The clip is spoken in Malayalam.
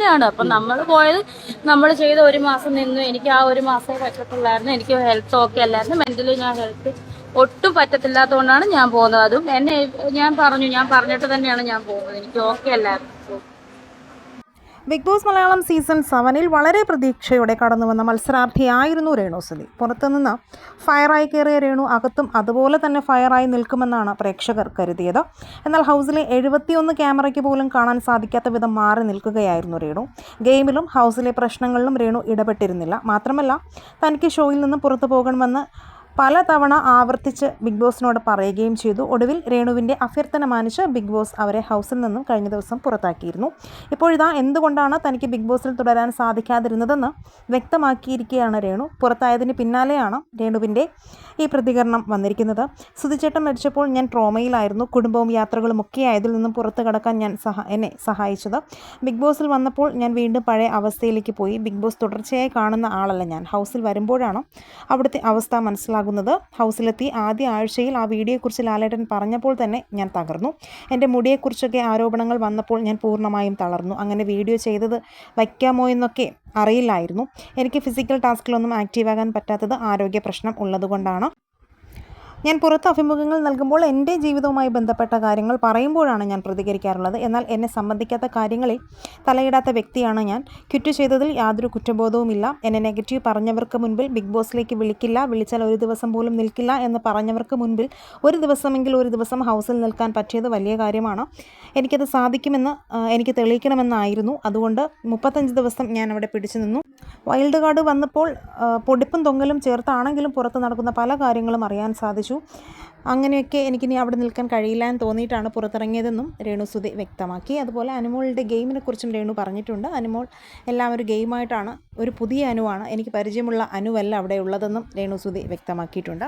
തന്നെയാണ്. അപ്പം നമ്മൾ പോയത് നമ്മൾ ചെയ്ത ഒരു മാസം നിന്നു. എനിക്ക് ആ ഒരു മാസമേ പറ്റത്തുള്ളായിരുന്നു. എനിക്ക് ഹെൽത്ത് ഓക്കെ അല്ലായിരുന്നു. മെന്റലി ഞാൻ ഹെൽത്ത് ഒട്ടും പറ്റത്തില്ലാത്തതുകൊണ്ടാണ് ഞാൻ പോകുന്നത്. അതും എന്നെ ഞാൻ പറഞ്ഞു. ഞാൻ പറഞ്ഞിട്ട് തന്നെയാണ് ഞാൻ പോകുന്നത്. എനിക്ക് ഓക്കെ അല്ലായിരുന്നു. ബിഗ് ബോസ് മലയാളം സീസൺ സെവനിൽ വളരെ പ്രതീക്ഷയോടെ കടന്നു വന്ന മത്സരാർത്ഥിയായിരുന്നു രേണു സുധി. പുറത്തുനിന്ന് ഫയറായി കയറിയ രേണു അകത്തും അതുപോലെ തന്നെ ഫയറായി നിൽക്കുമെന്നാണ് പ്രേക്ഷകർ കരുതിയത്. എന്നാൽ ഹൗസിലെ എഴുപത്തിയൊന്ന് ക്യാമറയ്ക്ക് പോലും കാണാൻ സാധിക്കാത്ത വിധം മാറി നിൽക്കുകയായിരുന്നു രേണു. ഗെയിമിലും ഹൗസിലെ പ്രശ്നങ്ങളിലും രേണു ഇടപെട്ടിരുന്നില്ല. മാത്രമല്ല തനിക്ക് ഷോയിൽ നിന്ന് പുറത്തു പോകണമെന്ന് പലതവണ ആവർത്തിച്ച് ബിഗ് ബോസിനോട് പറയുകയും ചെയ്തു. ഒടുവിൽ രേണുവിന്റെ അഭ്യർത്ഥന മാനിച്ച് ബിഗ് ബോസ് അവരെ ഹൗസിൽ നിന്നും കഴിഞ്ഞ ദിവസം പുറത്താക്കിയിരുന്നു. ഇപ്പോഴിതാ എന്തുകൊണ്ടാണ് തനിക്ക് ബിഗ് ബോസിൽ തുടരാൻ സാധിക്കാതിരുന്നതെന്ന് വ്യക്തമാക്കിയിരിക്കുകയാണ് രേണു. പുറത്തായതിന് പിന്നാലെയാണ് രേണുവിന്റെ ഈ പ്രതികരണം വന്നിരിക്കുന്നത്. സുധിച്ചേട്ടൻ മരിച്ചപ്പോൾ ഞാൻ ട്രോമയിലായിരുന്നു. കുടുംബവും യാത്രകളും ഒക്കെ ആയതിൽ നിന്നും പുറത്തു കടക്കാൻ ഞാൻ സഹ എന്നെ സഹായിച്ചത്. ബിഗ് ബോസിൽ വന്നപ്പോൾ ഞാൻ വീണ്ടും പഴയ അവസ്ഥയിലേക്ക് പോയി. ബിഗ് ബോസ് തുടർച്ചയായി കാണുന്ന ആളല്ല ഞാൻ. ഹൗസിൽ വരുമ്പോഴാണ് അവിടുത്തെ അവസ്ഥ മനസ്സിലാകുന്നത്. ഹൗസിലെത്തി ആദ്യ ആഴ്ചയിൽ ആ വീഡിയോയെക്കുറിച്ച് ലാലേട്ടൻ പറഞ്ഞപ്പോൾ തന്നെ ഞാൻ തകർന്നു. എന്റെ മുടിയെക്കുറിച്ചൊക്കെ ആരോപണങ്ങൾ വന്നപ്പോൾ ഞാൻ പൂർണമായും തളർന്നു. അങ്ങനെ വീഡിയോ ചെയ്തത് വയ്ക്കാമോ എന്നൊക്കെ അറിയില്ലായിരുന്നു. എനിക്ക് ഫിസിക്കൽ ടാസ്കിലൊന്നും ആക്റ്റീവാകാൻ പറ്റാത്തത് ആരോഗ്യ പ്രശ്നം ഉള്ളതുകൊണ്ടാണ്. ഞാൻ പുറത്ത് അഭിമുഖങ്ങൾ നൽകുമ്പോൾ എന്റെ ജീവിതവുമായി ബന്ധപ്പെട്ട കാര്യങ്ങൾ പറയുമ്പോഴാണ് ഞാൻ പ്രതികരിക്കാറുള്ളത്. എന്നാൽ എന്നെ സംബന്ധിക്കാത്ത കാര്യങ്ങളിൽ തലയിടാത്ത വ്യക്തിയാണ് ഞാൻ. ക്വിറ്റ് ചെയ്തതിൽ യാതൊരു കുറ്റബോധവുമില്ല. എന്നെ നെഗറ്റീവ് പറഞ്ഞവർക്ക് മുൻപിൽ ബിഗ് ബോസിലേക്ക് വിളിക്കില്ല. വിളിച്ചാൽ ഒരു ദിവസം പോലും നിൽക്കില്ല എന്ന് പറഞ്ഞവർക്ക് മുൻപിൽ ഒരു ദിവസമെങ്കിൽ ഒരു ദിവസം ഹൗസിൽ നിൽക്കാൻ പറ്റിയത് വലിയ കാര്യമാണ്. എനിക്കത് സാധിക്കുമെന്ന് എനിക്ക് തെളിയിക്കണമെന്നായിരുന്നു. അതുകൊണ്ട് മുപ്പത്തഞ്ച് ദിവസം ഞാൻ അവിടെ പിടിച്ചു നിന്നു. വൈൽഡ് കാർഡ് വന്നപ്പോൾ പൊടിപ്പും തൊങ്ങലും ചേർത്താണെങ്കിലും പുറത്ത് നടക്കുന്ന പല കാര്യങ്ങളും അറിയാൻ സാധിച്ചു. അങ്ങനെയൊക്കെ എനിക്കിനി അവിടെ നിൽക്കാൻ കഴിയില്ല എന്ന് തോന്നിയിട്ടാണ് പുറത്തിറങ്ങിയതെന്നും രേണു സുധി വ്യക്തമാക്കി. അതുപോലെ അനുമോളുടെ ഗെയിമിനെ കുറിച്ചും രേണു പറഞ്ഞിട്ടുണ്ട്. അനുമോൾ എല്ലാം ഒരു ഗെയിമായിട്ടാണ് ഒരു പുതിയ അനുവാണ്. എനിക്ക് പരിചയമുള്ള അനുവല്ല അവിടെ ഉള്ളതെന്നും രേണു സുധി വ്യക്തമാക്കിയിട്ടുണ്ട്.